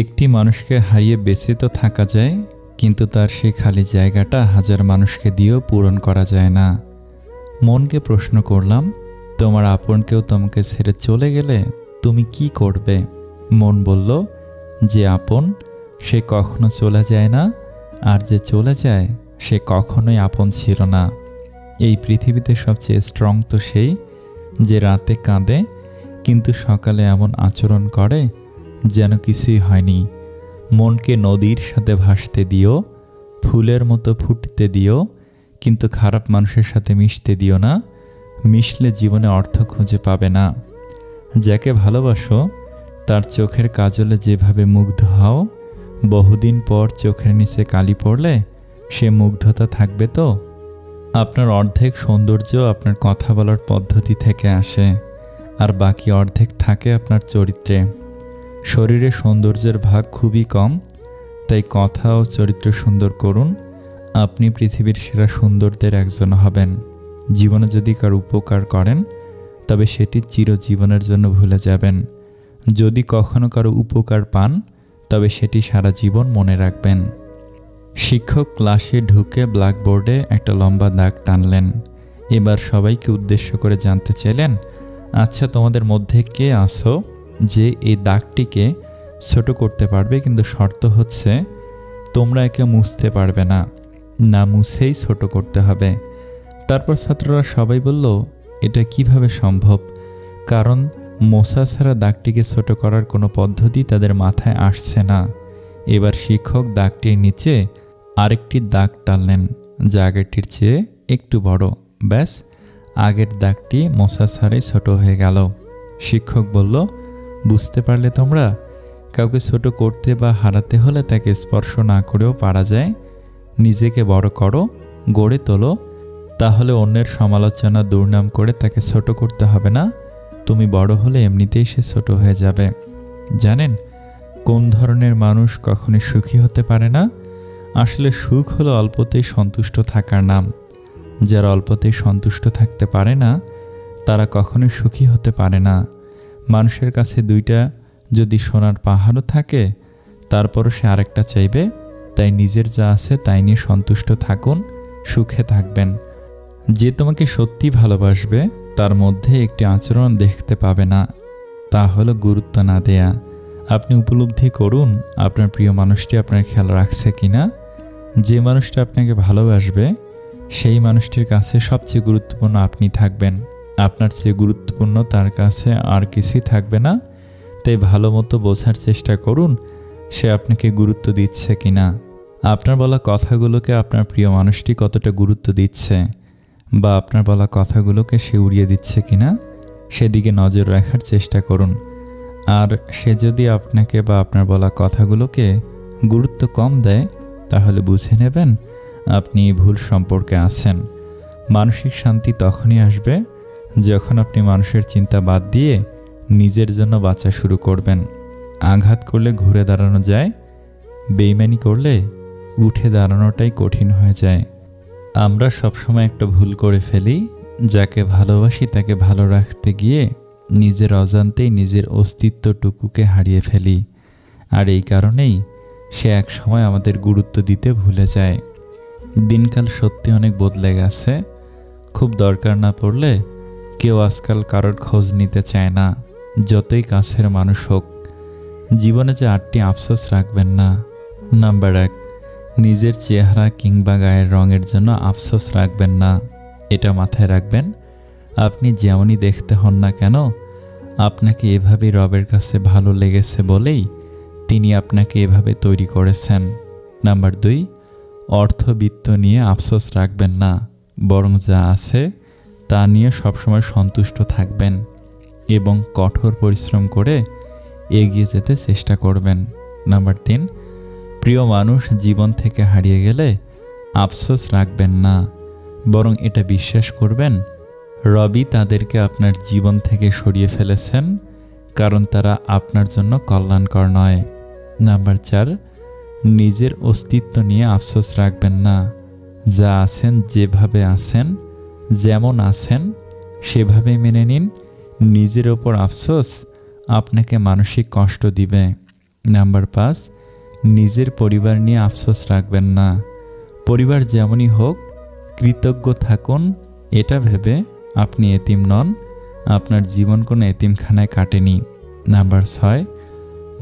একটি মানুষকে হারিয়ে বেঁচে তো থাকা যায়, কিন্তু তার সেই খালি জায়গাটা হাজার মানুষকে দিয়েও পূরণ করা যায় না। মনকে প্রশ্ন করলাম, তোমার আপন কেউ তোমাকে ছেড়ে চলে গেলে তুমি কি করবে? মন বলল, যে আপন, সে কখনো চলে যায় না, আর যে চলে যায়, সে কখনোই আপন ছিল না। এই পৃথিবীতে সবচেয়ে স্ট্রং তো সেই, যে রাতে কাঁদে, কিন্তু সকালে এমন আচরণ করে যেন কিছুই হয়নি। মনকে নদীর সাথে ভাসতে দিও, ফুলের মতো ফুটতে দিও, কিন্তু খারাপ মানুষের সাথে মিশতে দিও না। মিশলে জীবনে অর্থ খুঁজে পাবে না। যাকে ভালোবাসো, তার চোখের কাজলে যেভাবে মুগ্ধ হও, বহুদিন পর চোখের নিচে কালি পড়লে সে মুগ্ধতা থাকবে তো? আপনার অর্ধেক সৌন্দর্য আপনার কথা বলার পদ্ধতি থেকে আসে, আর বাকি অর্ধেক থাকে আপনার চরিত্রে। শরীরে সৌন্দর্যের ভাগ খুবই কম, তাই কথা ও চরিত্র সুন্দর করুন। আপনি পৃথিবীর সেরা সুন্দরদের একজন হবেন। জীবনে যদি কার উপকার করেন, তবে সেটি চিরজীবনের জন্য ভুলে যাবেন। যদি কখনো কারও উপকার পান, তবে সেটি সারা জীবন মনে রাখবেন। শিক্ষক ক্লাসে ঢুকে ব্ল্যাকবোর্ডে একটা লম্বা দাগ টানলেন। এবার সবাইকে উদ্দেশ্য করে জানতে চাইলেন আচ্ছা তোমাদের মধ্যে কে আসো যে এই দাগটিকে ছোট করতে পারবে, কিন্তু শর্ত হচ্ছে তোমরা একে মুছতে পারবে না। না মুছেই ছোট করতে হবে। তারপর ছাত্ররা সবাই বলল, এটা কীভাবে সম্ভব? কারণ মোসা ছাড়া দাগটিকে ছোট করার কোনো পদ্ধতি তাদের মাথায় আসছে না। এবার শিক্ষক দাগটির নিচে আরেকটি দাগ টানলেন, যা আগেরটির চেয়ে একটু বড়। ব্যাস, আগের দাগটি মশা ছাড়াই ছোট হয়ে গেল। শিক্ষক বলল বুঝতে পারলে তোমরা? কাউকে ছোট করতে বা হারাতে হলে তাকে স্পর্শ না করেও পারা যায়। নিজেকে বড় করো, গড়ে তোলো। তাহলে অন্যের সমালোচনা দুর্নাম করে তাকে ছোট করতে হবে না। তুমি বড় হলে এমনিতেই সে ছোট হয়ে যাবে। জানেন, কোন ধরনের মানুষ কখনই সুখী হতে পারে না? আসলে সুখ হলো অল্পতেই সন্তুষ্ট থাকার নাম। যারা অল্পতেই সন্তুষ্ট থাকতে পারে না, তারা কখনোই সুখী হতে পারে না। মানুষের কাছে দুইটা যদি সোনার পাহাড়ও থাকে, তারপরও সে আরেকটা চাইবে, তাই নিজের যা আছে তাই নিয়ে সন্তুষ্ট থাকুন, সুখে থাকবেন। যে তোমাকে সত্যি ভালোবাসবে, তার মধ্যে একটি আচরণ দেখতে পাবে না, তা হলো গুরুত্ব না দেয়া। আপনি উপলব্ধি করুন, আপনার প্রিয় মানুষটি আপনার খেয়াল রাখছে কি না যে মানুষটা আপনাকে ভালোবাসবে, সেই মানুষটির কাছে সবচেয়ে গুরুত্বপূর্ণ আপনি থাকবেন। আপনার চেয়ে গুরুত্বপূর্ণ, তার কাছে আর কিছুই থাকবে না। তাই ভালো মতো বোঝার চেষ্টা করুন, সে আপনাকে গুরুত্ব দিচ্ছে কি না আপনার বলা কথাগুলোকে আপনার প্রিয় মানুষটি কতটা গুরুত্ব দিচ্ছে, বা আপনার বলা কথাগুলোকে সে উড়িয়ে দিচ্ছে কি না সেদিকে নজর রাখার চেষ্টা করুন। আর সে যদি আপনাকে বা আপনার বলা কথাগুলোকে গুরুত্ব কম দেয়, তাহলে বুঝে নেবেন আপনি ভুল সম্পর্কে আছেন। মানসিক শান্তি তখনই আসবে যখন আপনি মানুষের চিন্তা বাদ দিয়ে নিজের জন্য বাঁচা শুরু করবেন, আঘাত করলে ঘুরে দাঁড়ানো যায়, বেইমানি করলে উঠে দাঁড়ানোটাই কঠিন হয়ে যায়। আমরা সবসময় একটা ভুল করে ফেলি, যাকে ভালোবাসি তাকে ভালো রাখতে গিয়ে নিজের অজান্তেই নিজের অস্তিত্বটুকুকে হারিয়ে ফেলি। আর এই কারণেই সে এক সময় আমাদের গুরুত্ব দিতে ভুলে যায়। দিনকাল সত্যি অনেক বদলে গেছে। খুব দরকার না পড়লে কেউ আজকাল কারোর খোঁজ নিতে চায় না, যতই কাছের মানুষ হোক। জীবনে যে আটটি আফসোস রাখবেন না। নাম্বার এক, নিজের চেহারা কিংবা গায়ের রঙের জন্য আফসোস রাখবেন না। এটা মাথায় রাখবেন, আপনি যেমনই দেখতে হন না কেন, আপনাকে এভাবেই রবের কাছে ভালো লেগেছে বলেই তিনি আপনাকে এভাবে তৈরি করেছেন। নাম্বার দুই, অর্থবিত্ত নিয়ে আফসোস রাখবেন না, বরং যা আছে তা নিয়ে সবসময় সন্তুষ্ট থাকবেন এবং কঠোর পরিশ্রম করে এগিয়ে যেতে চেষ্টা করবেন। নাম্বার তিন, প্রিয় মানুষ জীবন থেকে হারিয়ে গেলে আফসোস রাখবেন না, বরং এটা বিশ্বাস করবেন, রবি তাদেরকে আপনার জীবন থেকে সরিয়ে ফেলেছেন কারণ তারা আপনার জন্য কল্যাণকর নয়। নাম্বার চার, নিজের অস্তিত্ব নিয়ে আফসোস রাখবেন না, যা আছেন যেভাবে আছেন যেমন আছেন সেভাবে মেনে নিন। নিজের ওপর আফসোস আপনাকে মানসিক কষ্ট দিবে। নাম্বার পাঁচ, নিজের পরিবার নিয়ে আফসোস রাখবেন না। পরিবার যেমনই হোক, কৃতজ্ঞ থাকুন, এটা ভেবে আপনি এতিম নন। আপনার জীবন কোনো এতিমখানায় কাটেনি। নাম্বার ছয়,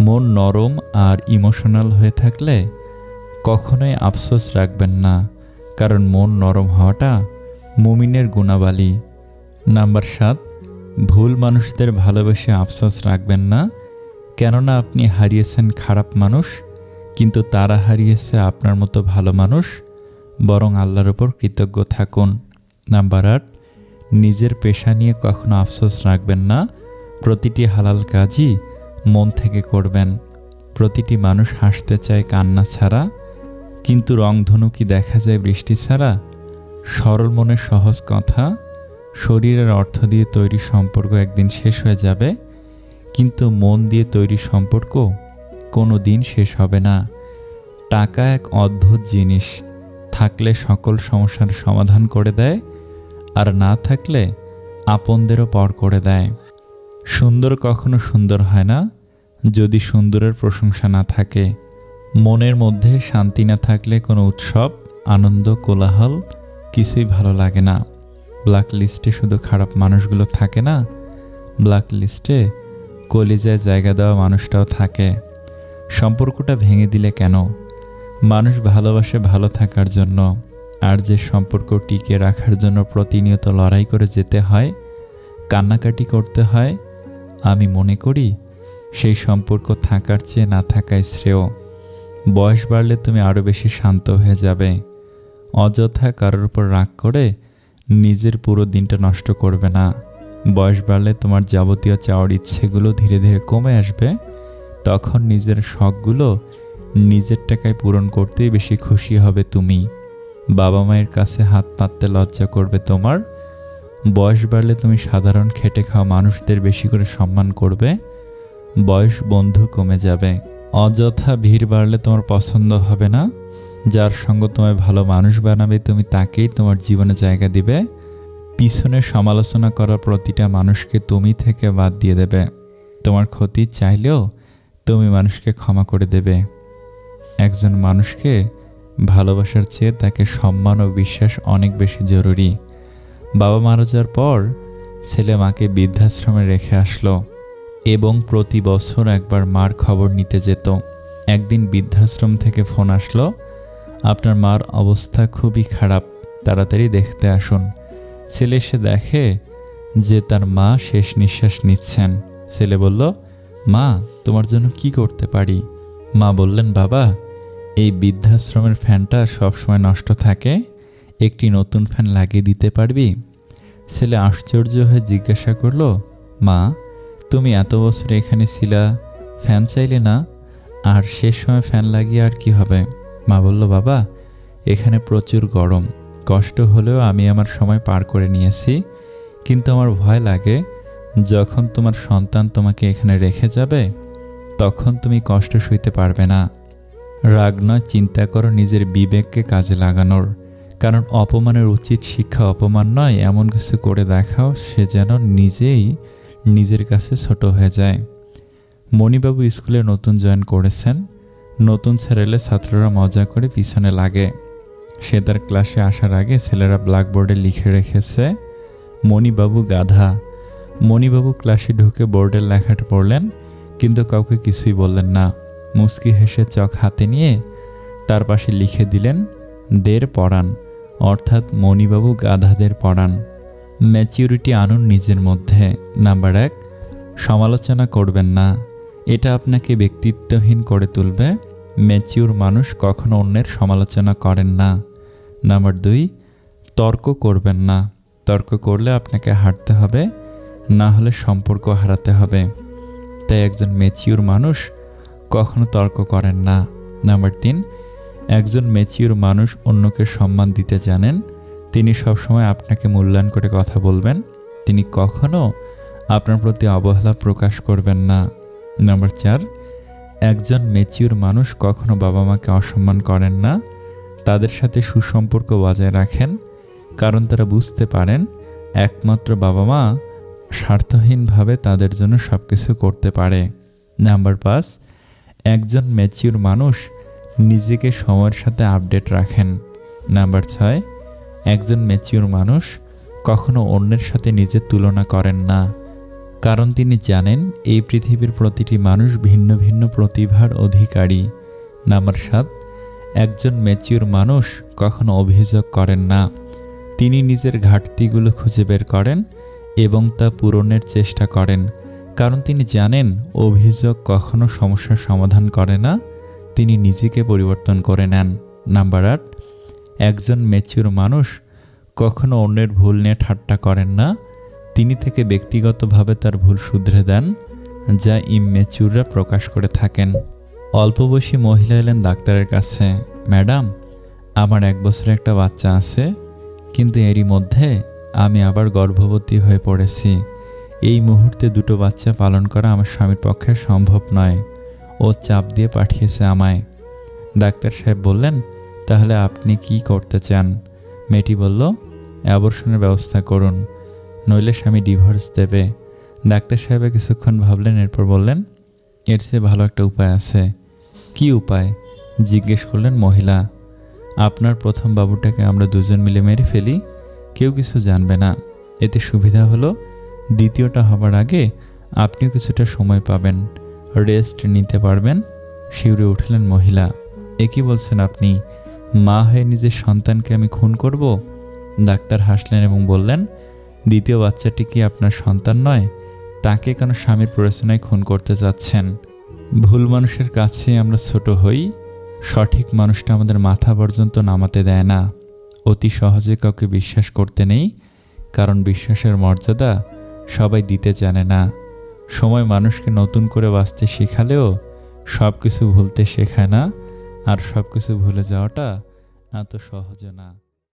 মন নরম আর ইমোশনাল হয়ে থাকলে কখনোই আফসোস রাখবেন না। কারণ মন নরম হওয়াটা মুমিনের গুণাবালী। নাম্বার সাত, ভুল মানুষদের ভালোবেসে আফসোস রাখবেন না, কেননা আপনি হারিয়েছেন খারাপ মানুষ, কিন্তু তারা হারিয়েছে আপনার মতো ভালো মানুষ, বরং আল্লাহর ওপর কৃতজ্ঞ থাকুন। নাম্বার আট, নিজের পেশা নিয়ে কখনো আফসোস রাখবেন না, প্রতিটি হালাল কাজই মন থেকে করবেন। প্রতিটি মানুষ হাসতে চায় কান্না ছাড়া, কিন্তু রংধনু কি দেখা যায় বৃষ্টি ছাড়া সরল মনের সহজ কথা শরীরের অর্থ দিয়ে তৈরি সম্পর্ক একদিন শেষ হয়ে যাবে, কিন্তু মন দিয়ে তৈরি সম্পর্ক কোনো দিন শেষ হবে না। টাকা এক অদ্ভুত জিনিস, থাকলে সকল সমস্যার সমাধান করে দেয়, আর না থাকলে আপনদেরও পর করে দেয়। সুন্দর কখনো সুন্দর হয় না, যদি সুন্দরের প্রশংসা না থাকে। মনের মধ্যে শান্তি না থাকলে কোনো উৎসব, আনন্দ, কোলাহল কিছুই ভালো লাগে না। ব্ল্যাক লিস্টে শুধু খারাপ মানুষগুলো থাকে না। ব্ল্যাক লিস্টে কলিজায় জায়গা দেওয়া মানুষটাও থাকে। সম্পর্কটা ভেঙে দিলে কেন? মানুষ ভালোবাসে ভালো থাকার জন্য। আর যে সম্পর্ক টিকে রাখার জন্য প্রতিনিয়ত লড়াই করে যেতে হয়, কান্নাকাটি করতে হয়, আমি মনে করি সেই সম্পর্ক থাকার চেয়ে না থাকাই শ্রেয়। বয়স বাড়লে তুমি আরও বেশি শান্ত হয়ে যাবে। অযথা কারোর উপর রাগ করে নিজের পুরো দিনটা নষ্ট করবে না। বয়স বাড়লে তোমার যাবতীয় চাওয়ার ইচ্ছেগুলো ধীরে ধীরে কমে আসবে। তখন নিজের শখগুলো নিজের টাকায় পূরণ করতেই বেশি খুশি হবে তুমি। বাবা মায়ের কাছে হাত পাততে লজ্জা করবে তোমার। বয়স বাড়লে তুমি সাধারণ খেটে খাওয়া মানুষদের বেশি করে সম্মান করবে। বয়স বন্ধু কমে যাবে। অযথা ভিড় বাড়লে তোমার পছন্দ হবে না। যার সঙ্গ তোমায় ভালো মানুষ বানাবে, তুমি তাকেই তোমার জীবনে জায়গা দিবে। পিছনে সমালোচনা করা প্রতিটা মানুষকে তুমি থেকে বাদ দিয়ে দেবে। তোমার ক্ষতি চাইলেও তুমি মানুষকে ক্ষমা করে দেবে। একজন মানুষকে ভালোবাসার চেয়ে তাকে সম্মান ও বিশ্বাস অনেক বেশি জরুরি। বাবা মারা যাওয়ার পর ছেলে মাকে বৃদ্ধাশ্রমে রেখে আসলো এবং প্রতি বছর একবার মার খবর নিতে যেত। একদিন বৃদ্ধাশ্রম থেকে ফোন আসলো আপনার মার অবস্থা খুবই খারাপ, তাড়াতাড়ি দেখতে আসুন। ছেলে এসে দেখে যে তার মা শেষ নিঃশ্বাস নিচ্ছেন। ছেলে বলল, মা, তোমার জন্য কি করতে পারি? মা বললেন, বাবা, এই বৃদ্ধাশ্রমের ফ্যানটা সবসময় নষ্ট থাকে। একটি নতুন ফ্যান লাগিয়ে দিতে পারবি? ছেলে আশ্চর্য হয়ে জিজ্ঞাসা করল, মা, তুমি এত বছর এখানে ছিলা, ফ্যান চাইলে না? আর শেষ সময় ফ্যান লাগিয়ে আর কি হবে? মা বলল, বাবা, এখানে প্রচুর গরম। কষ্ট হলেও আমি আমার সময় পার করে নিয়েছি। কিন্তু আমার ভয় লাগে, যখন তোমার সন্তান তোমাকে এখানে রেখে যাবে, তখন তুমি কষ্ট সইতে পারবে না। রাগ নয়, চিন্তা করো নিজের বিবেককে কাজে লাগানোর। কারণ অপমানের উচিত শিক্ষা অপমান নয়, এমন কিছু করে দেখাও সে যেন নিজেই নিজের কাছে ছোট হয়ে যায়। মণিবাবু স্কুলে নতুন জয়েন করেছেন। নতুন স্যারেলে ছাত্ররা মজা করে পিছনে লাগে। সে তার ক্লাসে আসার আগে ছেলেরা ব্ল্যাকবোর্ডে লিখে রেখেছে, মণিবাবু গাধা। মণিবাবু ক্লাসে ঢুকে বোর্ডের লেখাটা পড়লেন, কিন্তু কাউকে কিছুই বললেন না। মুস্কি হেসে চক হাতে নিয়ে তার পাশে লিখে দিলেন, দের পড়ান। অর্থাৎ মণিবাবু গাধাদের পড়ান। ম্যাচিউরিটি আনুন নিজের মধ্যে। নাম্বার এক, সমালোচনা করবেন না। এটা আপনাকে ব্যক্তিত্বহীন করে তুলবে। ম্যাচিউর মানুষ কখনো অন্যের সমালোচনা করেন না। নাম্বার দুই, তর্ক করবেন না। তর্ক করলে আপনাকে হারতে হবে, না হলে সম্পর্ক হারাতে হবে। তাই একজন ম্যাচিউর মানুষ কখনো তর্ক করেন না। নাম্বার তিন, একজন ম্যাচিউর মানুষ অন্যকে সম্মান দিতে জানেন। তিনি সবসময় আপনাকে মূল্যায়ন করে কথা বলবেন। তিনি কখনো আপনার প্রতি অবহেলা প্রকাশ করবেন না। নাম্বার চার একজন মেচিউর মানুষ কখনো বাবা মাকে অসম্মান করেন না, তাদের সাথে সুসম্পর্ক বজায় রাখেন, কারণ তারা বুঝতে পারেন একমাত্র বাবা মা স্বার্থহীনভাবে তাদের জন্য সব কিছু করতে পারে। নাম্বার পাঁচ, একজন ম্যাচিউর মানুষ নিজেকে সময়ের সাথে আপডেট রাখেন। নাম্বার ছয়, একজন ম্যাচিউর মানুষ কখনো অন্যের সাথে নিজের তুলনা করেন না। কারণ তিনি জানেন, এই পৃথিবীর প্রতিটি মানুষ ভিন্ন ভিন্ন প্রতিভার অধিকারী। নাম্বার সাত, একজন ম্যাচিউর মানুষ কখনো অভিযোগ করেন না। তিনি নিজের ঘাটতিগুলো খুঁজে বের করেন এবং তা পূরণের চেষ্টা করেন। কারণ তিনি জানেন, অভিযোগ কখনো সমস্যার সমাধান করে না, তিনি নিজেকে পরিবর্তন করে নেন। নাম্বার আট, একজন ম্যাচিউর মানুষ কখনো অন্যের ভুল নিয়ে ঠাট্টা করেন না তিনি থেকে ব্যক্তিগতভাবে তার ভুল শুধরে দেন, যা ইমম্যাচিউররা প্রকাশ করে থাকেন। অল্প বয়সী মহিলা এলেন ডাক্তারের কাছে। ম্যাডাম, আমার এক বছরের একটা বাচ্চা আছে, কিন্তু এরই মধ্যে আমি আবার গর্ভবতী হয়ে পড়েছি। এই মুহূর্তে দুটো বাচ্চা পালন করা আমার স্বামীর পক্ষে সম্ভব নয়। ও চাপ দিয়ে পাঠিয়েছে আমায়। ডাক্তার সাহেব বললেন, তাহলে আপনি কি করতে চান? মেয়েটি বলল, অ্যাবর্শনের ব্যবস্থা করুন। নইলে স্বামী ডিভোর্স দেবে। ডাক্তার সাহেব কিছুক্ষণ ভাবলেন, এরপর বললেন, এর চেয়ে ভালো একটা উপায় আছে। কি উপায়? জিজ্ঞেস করলেন মহিলা। আপনার প্রথম বাবুটাকে আমরা দুজন মিলে মেরে ফেলি, কেউ কিছু জানবে না। এতে সুবিধা হলো, দ্বিতীয়টা হবার আগে আপনিও কিছুটা সময় পাবেন রেস্ট নিতে পারবেন। শিউরে উঠলেন মহিলা। এ কি বলছেন আপনি? মা হয়ে নিজের সন্তানকে আমি খুন করব? ডাক্তার হাসলেন এবং বললেন দ্বিতীয় বাচ্চাটি কি আপনার সন্তান নয়? তাকে কেন স্বামীর প্ররোচনায় খুন করতে যাচ্ছেন। ভুল মানুষের কাছে আমরা ছোট হই। সঠিক মানুষটা আমাদের মাথা পর্যন্ত নামাতে দেয় না। অতি সহজে কাউকে বিশ্বাস করতে নেই, কারণ বিশ্বাসের মর্যাদা সবাই দিতে জানে না। সময় মানুষকে নতুন করে বাঁচতে শেখালেও সব কিছু ভুলতে শেখায় না, আর সব কিছু ভুলে যাওয়াটা এত সহজে না।